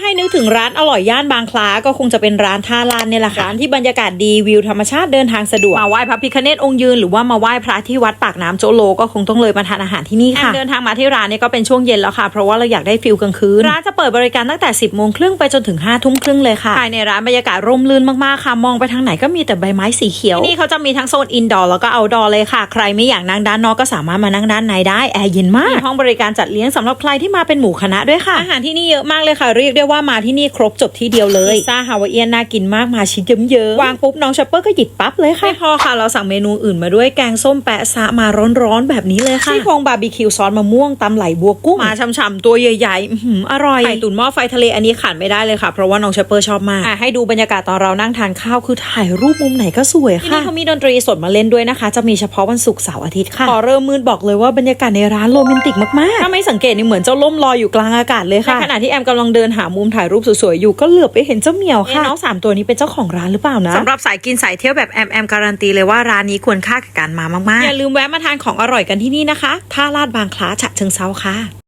ให้นึกถึงร้านอร่อยย่านบางคล้าก็คงจะเป็นร้านท่าลานเนี่ยแหละค่ะร้านที่บรรยากาศดีวิวธรรมชาติเดินทางสะดวกมาไหว้พระพิคเนตองค์ยืนหรือว่ามาไหว้พระที่วัดปากน้ำโจโลก็คงต้องเลยมาทานอาหารที่นี่ค่ะเดินทางมาที่ร้านเนี่ยก็เป็นช่วงเย็นแล้วค่ะ เพราะว่าเราอยากได้ฟิลกลางคืนร้านจะเปิดบริการตั้งแต่ 10บโมงครึ่งไปจนถึง5้าทุ่มครึ่งเลยค่ะภายในร้านบรรยากาศร่มรื่นมากๆค่ะมองไปทางไหนก็มีแต่ใบไม้สีเขียวที่นี่เขาจะมีทั้งโซนอินดอร์แล้วก็เอาดอร์เลยค่ะ ใครไม่อยากนั่งด้านนอกก็สามารถมานั่งด้านในได้แอร์เย็นมากมีห้องบริการจัดเลี้ยงสำหรับใครที่มาเป็นหมู่คณะด้วยค่ะอาหารที่นี่เยอะมากเลยค่ะเรียกได้ว่ามาที่นี่ครบจบที่เดียวเลยพิซซ่าฮาวายเอียนน่ากินมากมาชิ้นเยิ้มๆวางปุ๊บน้องชัปเปอร์ก็หยิบปั๊บเลยค่ะไม่พอค่ะเราสั่งเมนูอื่นมาด้วยแกงส้มแปะซะมาร้อนๆแบบนี้เลยค่ะซี่โครงบาร์บีคิวซอสมะม่วงตำไหลบัวกุ้งมาช่ำๆตัวใหญ่ๆอื้อหืออร่อยไข่ตุ๋นหม้อไฟทะเลอันนี้ขาดไม่ได้เลยค่ะ เพราะว่าน้องชัปเปอร์ชอบมากอะให้ดูบรรยากาศตอนเรานั่งทานข้าวคือถ่ายรูปมุมไหนก็สวยค่ะที่นี่เขามีดนตรีสดมาเล่นด้วยนะคะ จะมีเฉพาะวันศุกร์เสาร์อาทิตย์ค่ะพอเริ่มมืดบอกเลยว่าบรรยากาศในร้านโรแมนติกมากๆถ้าไม่สังเกตนี่เหมือนเจ้าล่มลอยอยู่กลางอากาศเลยค่ะในขณะที่แอมกำลังเดินหามุมถ่ายรูปสวยๆอยู่ก็เหลือบไปเห็นเจ้าเหมียวค่ะน้องสามตัวนี้เป็นเจ้าของร้านหรือเปล่านะสำหรับสายกินสายเที่ยวแบบแอมแอมการันตีเลยว่าร้านนี้ควรค่ากับการมามากๆอย่าลืมแวะมาทานของอร่อยกันที่นี่นะคะท่าลาดบางคล้าฉะเชิงเซาค่ะ